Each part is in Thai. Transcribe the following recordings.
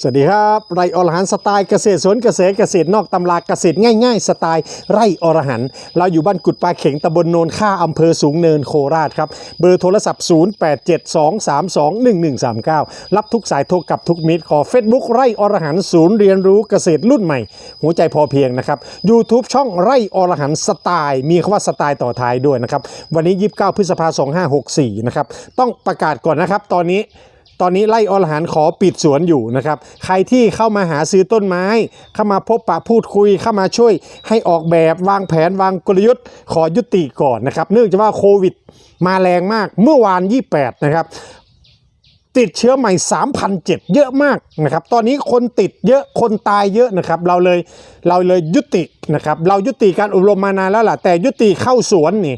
สวัสดีครับไรอรหันสไตล์เกษตรสวนเกษตรเกษตรนอกตำราเกษตรง่ายๆ สไตล์ไรอรหันเราอยู่บ้านกุดปลาเข็งตำบลโนนค่าอำเภอสูงเนินโคราชครับ เบอร์โทรศัพท์ 0872321139 รับทุกสายโทรกลับทุกมิตรขอ Facebook ไรอรหันศูนย์เรียนรู้เกษตรรุ่นใหม่ หัวใจพอเพียงนะครับ YouTube ช่องไรอรหันสไตล์ มีคำว่าสไตล์ต่อท้ายด้วยนะครับวันนี้ 29 พฤษภาคม2564นะครับต้องประกาศก่อนนะครับตอนนี้ ตอนนี้ไล่อรหันขอปิดสวนอยู่นะครับ ใครที่เข้ามาหาซื้อต้นไม้ เข้ามาพบปะพูดคุยเข้ามาช่วย ให้ออกแบบวางแผนวางกลยุทธ์ ขอยุติก่อนนะครับ เนื่องจากว่าโควิดมาแรงมากเมื่อวาน 28 นะครับติดเชื้อใหม่ 3,007 เยอะมากนะครับ ตอนนี้คนติดเยอะ คนตายเยอะนะครับ เราเลย เราเลยยุตินะครับ เรายุติการอบรมมานานแล้วล่ะ แต่ยุติเข้าสวนนี่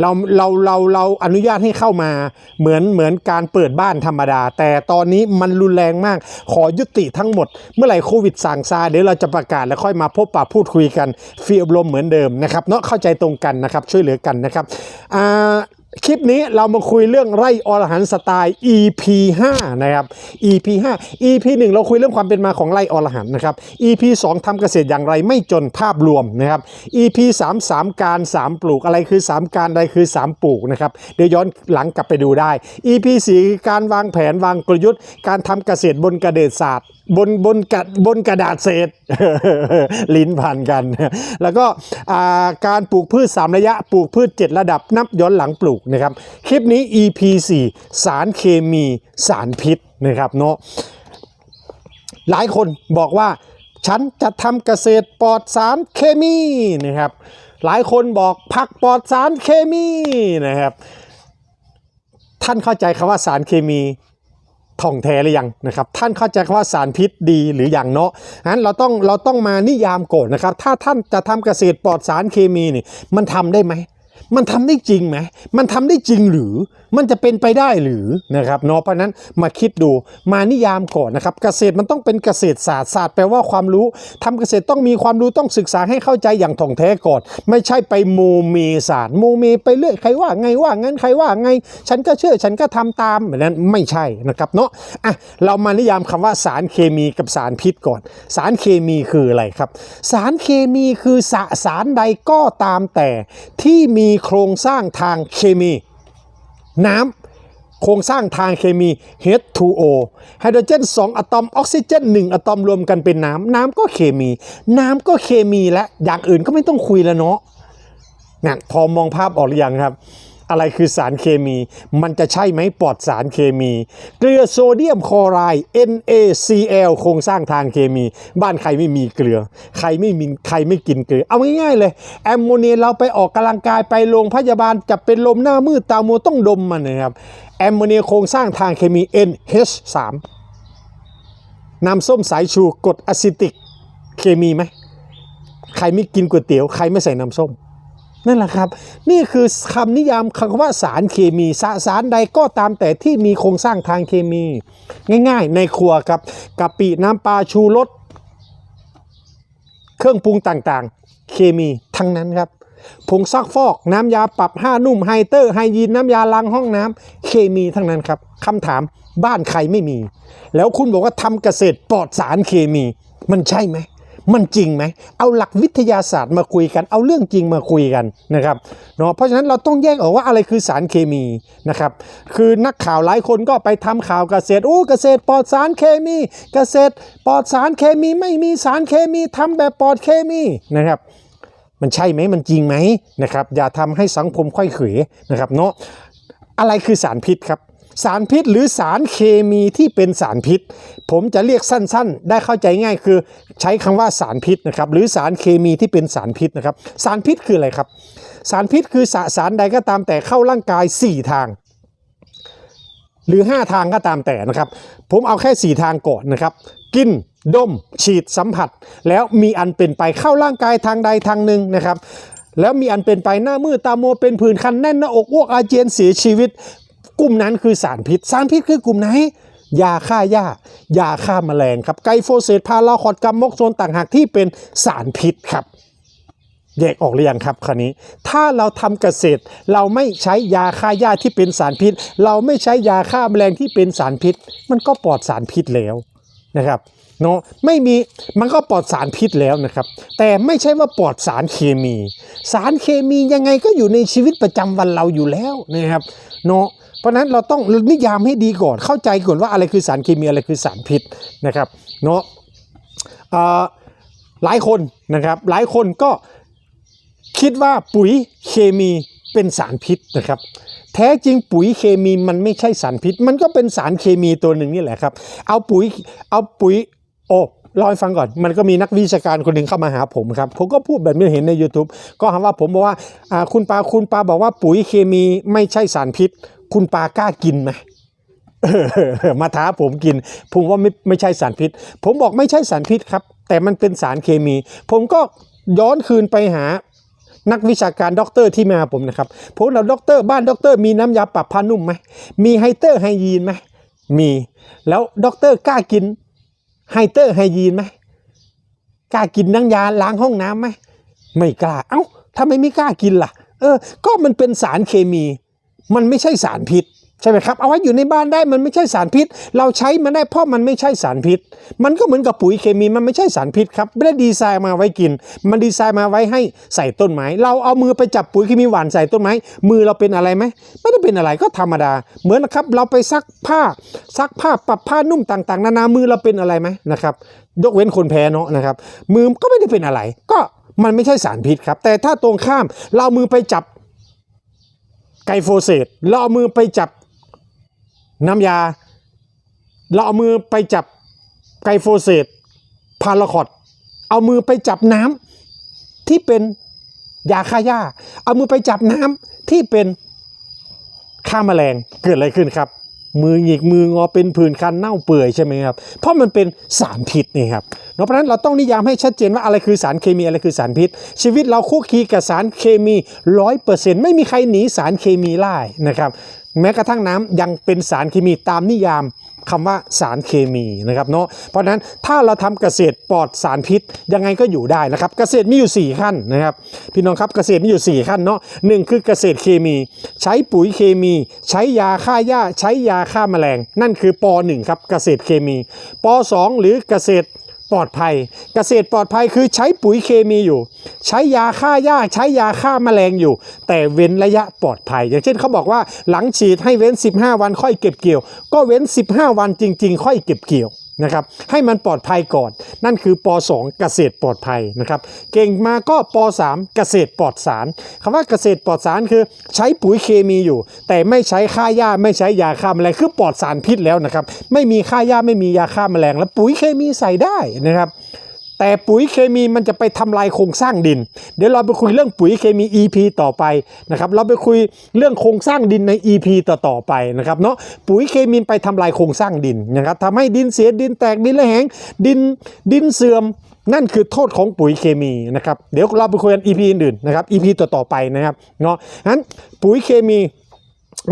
เราเราเราเราอนุญาตให้เข้ามาเหมือนเหมือนการเปิดบ้านธรรมดา แต่ตอนนี้มันรุนแรงมากขอยุติทั้งหมด เมื่อไหร่โควิดสั่งซาเดี๋ยวเราจะประกาศแล้วค่อยมาพบปะพูดคุยกันฟีอบรมเหมือนเดิมนะครับเนาะเข้าใจตรงกันนะครับช่วยเหลือกันนะครับอ่า คลิปนี้เรามาคุยเรื่องไร่อรหันสไตล์ EP 5 นะครับ EP 5 EP 1 เราคุยเรื่องความเป็นมาของไร่อรหันนะครับ EP 2ทำเกษตรอย่างไรไม่จนภาพรวมนะครับ EP 3 3 การ 3 ปลูกอะไรคือ 3 การอะไรคือ 3 ปลูกนะครับ เดี๋ยวย้อนหลังกลับไปดูได้ EP 4 การวางแผนวางกลยุทธ์ การทำเกษตรบนกระเดษศาสตร์บนบนกระบนกระดาษเศษ ลิ้นพันกัน แล้วก็การปลูกพืช 3 ระยะปลูกพืช 7 ระดับนับย้อนหลังปลูกนะครับ คลิปนี้ EP 4 สารเคมีสารพิษนะครับเนาะหลายคนบอกว่า ฉันจะทำเกษตรปลอดสารเคมีนะครับ หลายคนบอกผักปลอดสารเคมีนะครับ ท่านเข้าใจคำว่าสารเคมี ท่องแท้หรือยังนะครับ ท่านเข้าใจคำว่าสารพิษดีหรืออยังเนาะงั้นเราต้องเราต้องมานิยามก่อนนะครับ ถ้าท่านจะทำเกษตรปลอดสารเคมีนี่มันทำได้ไหม มันทำได้จริงไหมมันทำได้จริงหรือ มันจะเป็นไปได้หรือนะครับเนาะเพราะนั้นมาคิดดูมานิยามก่อนนะครับ เกษตรมันต้องเป็นเกษตรศาสตร์ศาสตร์แปลว่าความรู้ทำเกษตรต้องมีความรู้ต้องศึกษาให้เข้าใจอย่างถ่องแท้ก่อน ไม่ใช่ไปโมเมศาสตร์โมเมไปเรื่อยใครว่าไงว่างั้นใครว่าไง ฉันก็เชื่อฉันก็ทำตามแบบนั้นไม่ใช่นะครับเนาะอะเรามานิยามคำว่าสารเคมีกับสารพิษก่อน สารเคมีคืออะไรครับ สารเคมีคือสสารใดก็ตามแต่ที่มีโครงสร้างทางเคมี น้ำโครงสร้างทางเคมี H2O ไฮโดรเจน 2 อะตอมออกซิเจน 1 อะตอมรวมกันเป็นน้ำน้ำก็เคมี น้ำก็เคมีและอย่างอื่นก็ไม่ต้องคุยแล้วเนาะนั่นพอมองภาพออกหรือยังครับ อะไรคือสารเคมี มันจะใช่ไหมปลอดสารเคมี เกลือโซเดียมคลอไรด์ NaCl โครงสร้างทางเคมี บ้านใครไม่มีเกลือ ใครไม่มีใครไม่กินเกลือ เอาง่ายๆเลย แอมโมเนียเราไปออกกำลังกายไปโรงพยาบาลจะเป็นลมหน้ามืดตามัวต้องดมมันนะครับ แอมโมเนียโครงสร้างทางเคมี NH3 น้ำส้มสายชูกรดอะซิติกเคมีไหม ใครไม่กินก๋วยเตี๋ยว ใครไม่ใส่น้ำส้ม นั่นแหละครับ นี่คือคำนิยามคำว่าสารเคมีสสารใดก็ตามแต่ที่มีโครงสร้างทางเคมี ง่าย ๆ ในครัวครับกะปิน้ำปลาชูรสเครื่องปรุงต่างๆ เคมีทั้งนั้นครับผงซักฟอกน้ำยาปรับผ้านุ่มไฮเตอร์ไฮยีนน้ำยาล้างห้องน้ำเคมีทั้งนั้นครับคำถามบ้านใครไม่มี แล้วคุณบอกว่าทำเกษตรปลอดสารเคมี มันใช่ไหม มันจริงไหม เอาหลักวิทยาศาสตร์มาคุยกัน เอาเรื่องจริงมาคุยกันนะครับเนาะเพราะฉะนั้นเราต้องแยกออกว่าอะไรคือสารเคมีนะครับ คือนักข่าวหลายคนก็ไปทำข่าวเกษตรโอ้เกษตรปลอดสารเคมี เกษตรปลอดสารเคมีไม่มีสารเคมีทำแบบปลอดเคมีนะครับมันใช่ไหมมันจริงไหมนะครับ อย่าทำให้สังคมค่อยเขวนะครับเนาะอะไรคือสารพิษครับ สารพิษหรือสารเคมีที่เป็นสารพิษ ผมจะเรียกสั้นๆ ได้เข้าใจง่ายคือใช้คำว่าสารพิษนะครับหรือสารเคมีที่เป็นสารพิษนะครับสารพิษคืออะไรครับ สารพิษคือสสารใดก็ตามแต่เข้าร่างกาย 4 ทาง หรือ 5 ทางก็ตามแต่นะครับ ผมเอาแค่ 4 ทางก่อนนะครับ กินดม ฉีดสัมผัส แล้วมีอันเป็นไปเข้าร่างกายทางใดทางหนึ่งนะครับแล้วมีอันเป็นไปหน้ามืดตามัวเป็นผื่นคันแน่นหน้าอกอ้วกอาเจียนเสียชีวิต กลุ่มนั้นคือสารพิษ สารพิษคือกลุ่มไหนยาฆ่าหญ้ายาฆ่าแมลงครับไกโฟเสตพาราคอดกัมมอกโซนต่างหากที่เป็นสารพิษครับแยกออกหรือยังครับคราวนี้ ถ้าเราทำเกษตร เราไม่ใช้ยาฆ่าหญ้าที่เป็นสารพิษ เราไม่ใช้ยาฆ่าแมลงที่เป็นสารพิษ มันก็ปลอดสารพิษแล้วนะครับเนาะไม่มีมันก็ปลอดสารพิษแล้วนะครับ แต่ไม่ใช่ว่าปลอดสารเคมี สารเคมียังไงก็อยู่ในชีวิตประจำวันเราอยู่แล้วนะครับเนาะ เพราะนั้นเราต้องนิยามให้ดีก่อน เข้าใจก่อนว่าอะไรคือสารเคมีอะไรคือสารพิษนะครับเนาะหลายคนนะครับหลายคนก็คิดว่าปุ๋ยเคมีเป็นสารพิษนะครับ แท้จริงปุ๋ยเคมีมันไม่ใช่สารพิษ มันก็เป็นสารเคมีตัวหนึ่งนี่แหละครับ เอาปุ๋ยเอาปุ๋ยโอ้รอให้ฟังก่อน มันก็มีนักวิชาการคนหนึ่งเข้ามาหาผมครับ ผมก็พูดแบบนี้เห็นใน YouTube ก็หาว่าผมบอกว่าอ่าคุณปาคุณปาบอกว่าปุ๋ยเคมีไม่ใช่สารพิษ คุณปลากล้ากินไหมมาท้าผมกิน ผมว่าไม่ไม่ใช่สารพิษ ผมบอกไม่ใช่สารพิษครับ แต่มันเป็นสารเคมี ผมก็ย้อนคืนไปหานักวิชาการด็อกเตอร์ที่มาผมนะครับผมเราด็อกเตอร์บ้านด็อกเตอร์มีน้ำยาปรับผ้านุ่มไหมมีไฮเตอร์ไฮยีนไหมมีแล้วด็อกเตอร์กล้ากินไฮเตอร์ไฮยีนไหมกล้ากินน้ำยาล้างห้องน้ำไหมไม่กล้า เอ้าทำไมไม่กล้ากินล่ะ เออ ก็มันเป็นสารเคมี มันไม่ใช่สารพิษใช่ไหมครับเอาไว้อยู่ในบ้านได้มันไม่ใช่สารพิษ เราใช้มันได้เพราะมันไม่ใช่สารพิษ มันก็เหมือนกับปุ๋ยเคมีมันไม่ใช่สารพิษครับไม่ได้ดีไซน์มาไว้กิน มันดีไซน์มาไว้ให้ใส่ต้นไม้ เราเอามือไปจับปุ๋ยเคมีหวานใส่ต้นไม้ มือเราเป็นอะไรไหมไม่ได้เป็นอะไรก็ธรรมดา เหมือนนะครับเราไปซักผ้าซักผ้าปรับผ้านุ่มต่างๆ นานามือเราเป็นอะไรไหมนะครับยกเว้นคนแพ้เนาะนะครับมือก็ไม่ได้เป็นอะไรก็มันไม่ใช่สารพิษครับ แต่ถ้าตรงข้ามเราเอามือไปจับ ไกลโฟเสตเราเอามือไปจับน้ำยา เราเอามือไปจับไกลโฟเสตพาราคอดเอามือไปจับน้ำที่เป็นยาฆ่าหญ้า เอามือไปจับน้ำที่เป็นฆ่าแมลงเกิดอะไรขึ้นครับ มือหงิกมืองอเป็นผื่นคันเน่าเปื่อยใช่ไหมครับเพราะมันเป็นสารพิษนี่ครับเพราะฉะนั้นเราต้องนิยามให้ชัดเจนว่าอะไรคือสารเคมีอะไรคือสารพิษ ชีวิตเราคุกคีกับสารเคมีร้อยเปอร์เซ็นต์ไม่มีใครหนีสารเคมีได้นะครับแม้กระทั่งน้ำยังเป็นสารเคมีตามนิยาม คำว่าสารเคมีนะครับเนาะเพราะฉะนั้นถ้าเราทำเกษตรปลอดสารพิษยังไงก็อยู่ได้นะครับ เกษตรมีอยู่ 4 ขั้นนะครับพี่น้องครับเกษตรมีอยู่ 4 ขั้นเนาะหนึ่งคือเกษตรเคมี ใช้ปุ๋ยเคมี ใช้ยาฆ่าหญ้า ใช้ยาฆ่าแมลง นั่นคือป .1 ครับเกษตรเคมีป .2 หรือเกษตร ปลอดภัย เกษตรปลอดภัยคือใช้ปุ๋ยเคมีอยู่ ใช้ยาฆ่าหญ้าใช้ยาฆ่าแมลงอยู่ แต่เว้นระยะปลอดภัย อย่างเช่นเขาบอกว่าหลังฉีดให้เว้น 15 วันค่อยเก็บเกี่ยว ก็เว้น 15 วันจริง ๆ ค่อยเก็บเกี่ยว นะครับให้มันปลอดภัยก่อน นั่นคือป .2 เกษตรปลอดภัยนะครับ เก่งมาก็ป .3 เกษตรปลอดสารคำว่าเกษตรปลอดสารคือใช้ปุ๋ยเคมีอยู่ แต่ไม่ใช้ฆ่าหญ้าไม่ใช้ยาฆ่าแมลงคือปลอดสารพิษแล้วนะครับ ไม่มีฆ่าหญ้าไม่มียาฆ่าแมลง แล้วปุ๋ยเคมีใส่ได้นะครับ แต่ปุ๋ยเคมีมันจะไปทำลายโครงสร้างดิน เดี๋ยวเราไปคุยเรื่องปุ๋ยเคมี EP ต่อไปนะครับ เราไปคุยเรื่องโครงสร้างดินใน EP ต่อต่อๆไปนะครับเนาะ ปุ๋ยเคมีไปทำลายโครงสร้างดินนะครับทำให้ดินเสียดินแตกดินระแหงดินดินเสื่อมนั่นคือโทษของปุ๋ยเคมีนะครับ เดี๋ยวเราไปคุยกัน EP อื่นๆนะครับ EP ต่อต่อๆไปนะครับเนาะงั้นปุ๋ยเคมี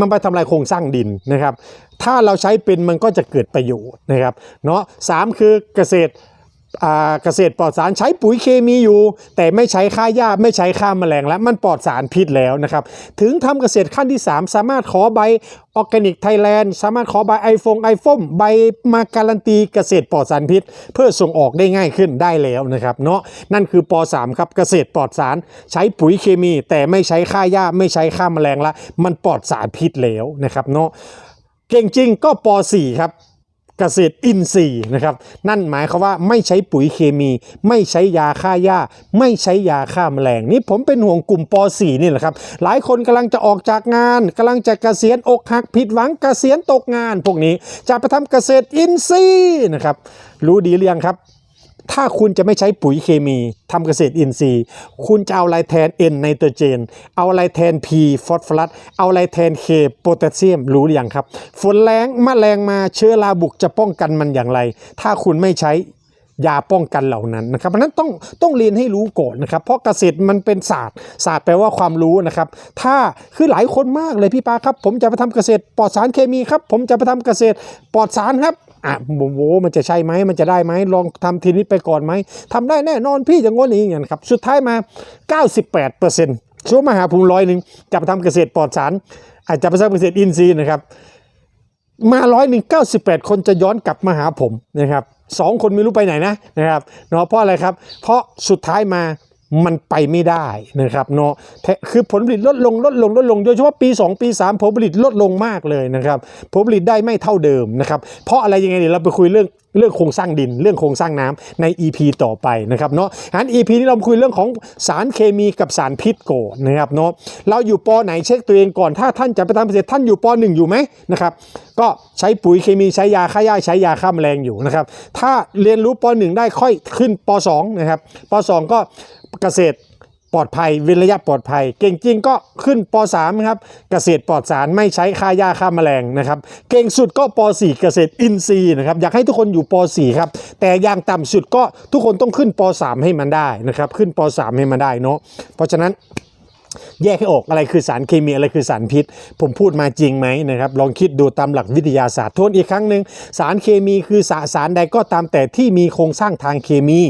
มันไปทำลายโครงสร้างดินนะครับ ถ้าเราใช้เป็นมันก็จะเกิดประโยชน์นะครับ เนาะสามคือเกษตร เกษตรปลอดสารใช้ปุ๋ยเคมีอยู่ แต่ไม่ใช้ฆ่าหญ้าไม่ใช้ฆ่าแมลงแล้วมันปลอดสารพิษแล้วนะครับถึงทำเกษตรขั้นที่ 3 สามารถขอใบออร์แกนิกไทยแลนด์สามารถขอใบไอโฟงไอฟมใบมาการันตีเกษตรปลอดสารพิษ เพื่อส่งออกได้ง่ายขึ้นได้แล้วนะครับเนาะนั่นคือป .3 ครับเกษตรปลอดสารใช้ปุ๋ยเคมี แต่ไม่ใช้ฆ่าหญ้าไม่ใช้ฆ่าแมลงละมันปลอดสารพิษแล้วนะครับเนาะเก่งจริงก็ป .4 ครับ เกษตรอินทรีย์นะครับ นั่นหมายความว่าไม่ใช้ปุ๋ยเคมี ไม่ใช้ยาฆ่าหญ้า ไม่ใช้ยาฆ่าแมลง นี่ผมเป็นห่วงกลุ่มป .4 นี่แหละครับ หลายคนกำลังจะออกจากงานกำลังจะเกษียณอกหักผิดหวังเกษียณตกงาน พวกนี้จะไปทำเกษตรอินทรีย์นะครับ รู้ดีหรือยังครับ ถ้าคุณจะไม่ใช้ปุ๋ยเคมีทำเกษตรอินทรีย์ คุณจะเอาอะไรแทน N ไนโตรเจน เอาอะไรแทน P ฟอสฟอรัส เอาอะไรแทน K โพแทสเซียมรู้หรือยังครับ ฝนแรงมแมลงมาเชื้อราบุกจะป้องกันมันอย่างไร ถ้าคุณไม่ใช้ยาป้องกันเหล่านั้นนะครับเพราะนั้นต้องต้องเรียนให้รู้ก่อนนะครับ เพราะเกษตรมันเป็นศาสตร์ ศาสตร์แปลว่าความรู้นะครับ ถ้าคือหลายคนมากเลยพี่ปาครับ ผมจะไปทำเกษตรปลอดสารเคมีครับ ผมจะไปทำเกษตรปลอดสารครับ อะโอ้โหมันจะใช่ไหมมันจะได้ไหมลองทำทีนี้ไปก่อนไหมทำได้แน่นอนพี่อย่างง้นอย่างนี้ครับ สุดท้ายมา 98เปอร์เซ็นต์ช่วงมหาภูมิร้อยหนึ่งจะไปทำเกษตรปลอดสารอาจจะไปทำเกษตรอินทรีย์นะครับ มาร้อยหนึ่งเก้าสิบแปดคนจะย้อนกลับมาหาผมนะครับสองคนไม่รู้ไปไหนนะนะครับเนาะเพราะอะไรครับ เพราะสุดท้ายมา มันไปไม่ได้นะครับเนาะคือผลผลิตลดลงลดลงลดลงโดยเฉพาะปี 2 ปี 3 ผลผลิตลดลงมากเลยนะครับผลผลิตได้ไม่เท่าเดิมนะครับเพราะอะไรยังไงเดี๋ยวเราไปคุยเรื่อง เรื่องโครงสร้างดินเรื่องโครงสร้างน้ำใน EP ต่อไปนะครับเนาะงั้น EP นี้เราคุยเรื่องของสารเคมีกับสารพิษโกนะครับเนาะเราอยู่ปอไหนเช็คตัวเองก่อนถ้าท่านจะไปทำเกษตรท่านอยู่ปอหนึ่งอยู่ไหมนะครับก็ใช้ปุ๋ยเคมีใช้ยาฆ่าหญ้าใช้ยาฆ่าแมลงอยู่นะครับถ้าเรียนรู้ปหนึ่งได้ค่อยขึ้นปสองนะครับปสองก็เกษตร ปลอดภัยเว้นระยะปลอดภัย เก่งจริงก็ขึ้นป .3 ครับเกษตรปลอดสารไม่ใช้ค่าหญ้าค่าแมลงนะครับ เก่งสุดก็ป .4 เกษตรอินทรีย์นะครับอยากให้ทุกคนอยู่ป .4 ครับแต่อย่างต่ำสุดก็ทุกคนต้องขึ้นป .3 ให้มันได้นะครับขึ้นป .3 ให้มันได้เนาะเพราะฉะนั้น แยกให้ออกอะไรคือสารเคมีอะไรคือสารพิษ ผมพูดมาจริงไหมนะครับลองคิดดูตามหลักวิทยาศาสตร์ทวนอีกครั้งหนึ่งสารเคมีคือสสารใดก็ตามแต่ที่มีโครงสร้างทางเคมี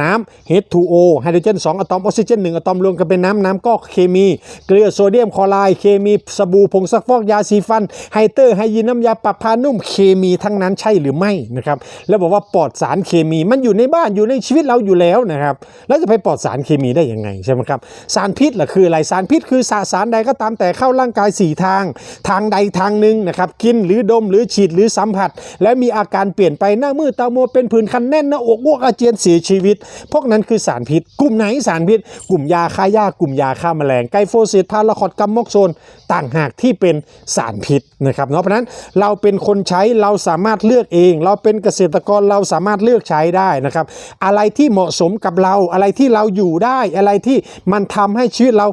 น้ำ H2O ไฮโดรเจน 2อะตอมออกซิเจน 1อะตอมรวมกันเป็นน้ำน้ำก็เคมี เกลือโซเดียมคลอไรด์เคมีสบู่ผงซักฟอกยาสีฟัน ไฮเตอร์ไฮยีนน้ำยาปรับผ้านุ่มเคมีทั้งนั้นใช่หรือไม่นะครับแล้วบอกว่าปลอดสารเคมีมันอยู่ในบ้านอยู่ในชีวิตเราอยู่แล้วนะครับแล้วจะไปปลอดสารเคมีได้ยังไงใช่ไหมครับสารพิษล่ะคืออะไรสารพิษคือสสารใดก็ตามแต่เข้าร่างกาย 4 ทาง ทางใดทางหนึ่งนะครับกินหรือดมหรือฉีดหรือสัมผัส และมีอาการเปลี่ยนไปหน้ามืดตามัวเป็นผื่นคันแน่นหน้าอกอ้วกอาเจียนเสียชีวิต พวกนั้นคือสารพิษ กลุ่มไหนสารพิษ กลุ่มยาฆ่าหญ้ากลุ่มยาฆ่าแมลงไกโฟเสตพาราคอดกัมมอกโซนต่างหากที่เป็นสารพิษนะครับเนาะเพราะฉะนั้นเราเป็นคนใช้เราสามารถเลือกเอง เราเป็นเกษตรกรเราสามารถเลือกใช้ได้นะครับอะไรที่เหมาะสมกับเราอะไรที่เราอยู่ได้อะไรที่มันทำให้ชีวิตเรา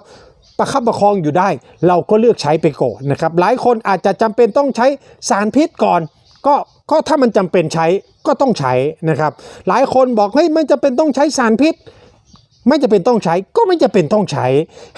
ประคับประคองอยู่ได้ เราก็เลือกใช้ไปก่อนนะครับหลายคนอาจจะจำเป็นต้องใช้สารพิษก่อนก็ก็ถ้ามันจำเป็นใช้ก็ต้องใช้นะครับ หลายคนบอกเฮ้ยไม่จำเป็นต้องใช้สารพิษ ไม่จะเป็นต้องใช้ก็ไม่จะเป็นต้องใช้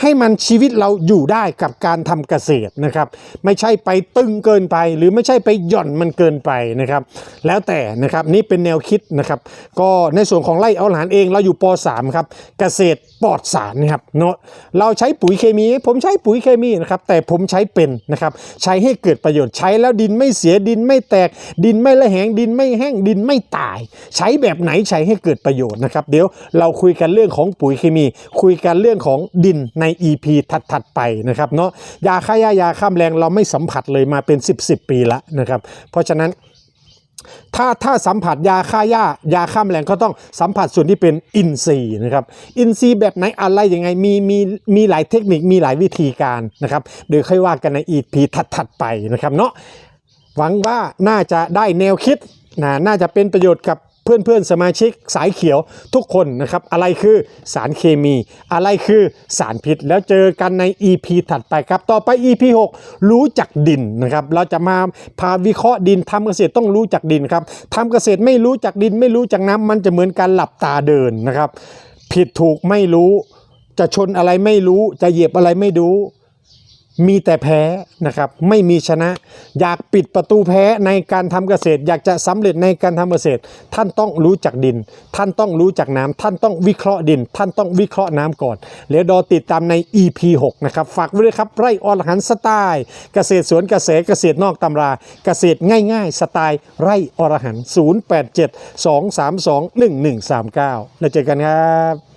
ให้มันชีวิตเราอยู่ได้กับการทำเกษตรนะครับ ไม่ใช่ไปตึงเกินไป หรือไม่ใช่ไปหย่อนมันเกินไปนะครับ แล้วแต่นะครับนี่เป็นแนวคิดนะครับ ก็ในส่วนของไร่เอาหลานเองเราอยู่ป .3 ครับเกษตร ปลอดสารนะครับเนาะเราใช้ปุ๋ยเคมี ผมใช้ปุ๋ยเคมีนะครับแต่ผมใช้เป็นนะครับใช้ให้เกิดประโยชน์ใช้แล้วดินไม่เสียดินไม่แตก ดินไม่ละแหงดินไม่แห้งดินไม่ตาย ใช้แบบไหนใช้ให้เกิดประโยชน์นะครับเดี๋ยวเราคุยกันเรื่องของปุ๋ยเคมี คุยกันเรื่องของดินใน EP ถัดๆไปนะครับเนาะยาฆ่าหญ้ายาฆ่าแมลงเราไม่สัมผัสเลยมาเป็น 10 10ปีละนะครับเพราะฉะนั้น ถ้าถ้าสัมผัสยาฆ่าหญ้ายาฆ่าแมลงก็ต้องสัมผัสส่วนที่เป็นอินทรีย์นะครับอินทรีย์แบบไหนอะไรยังไงมีมีมีหลายเทคนิคมีหลายวิธีการนะครับเดี๋ยวค่อยว่ากันในอีพีถัดๆไปนะครับเนาะหวังว่าน่าจะได้แนวคิดนะน่าจะเป็นประโยชน์กับ เพื่อนเพื่อนๆสมาชิกสายเขียวทุกคนนะครับ อะไรคือสารเคมี อะไรคือสารพิษ แล้วเจอกันใน EP ถัดไปครับ ต่อไป EP 6 รู้จักดินนะครับ เราจะมาพาวิเคราะห์ดินทำเกษตรต้องรู้จักดินครับทำเกษตรไม่รู้จักดินไม่รู้จักน้ำมันจะเหมือนการหลับตาเดินนะครับ ผิดถูกไม่รู้ จะชนอะไรไม่รู้ จะเหยียบอะไรไม่รู้ มีแต่แพ้นะครับไม่มีชนะ อยากปิดประตูแพ้ในการทำเกษตร อยากจะสำเร็จในการทำเกษตร ท่านต้องรู้จักดิน ท่านต้องรู้จักน้ำท่านต้องวิเคราะห์ดิน ท่านต้องวิเคราะห์น้ำก่อนแล้วรอติดตามใน EP 6นะครับฝากไว้ด้วยครับไร่อรหันสไตล์เกษตรสวนเกษตรเกษตรนอกตำราเกษตรง่าย ๆ สไตล์ไร่อรหันต์087 232 1139 แล้วเจอกันครับ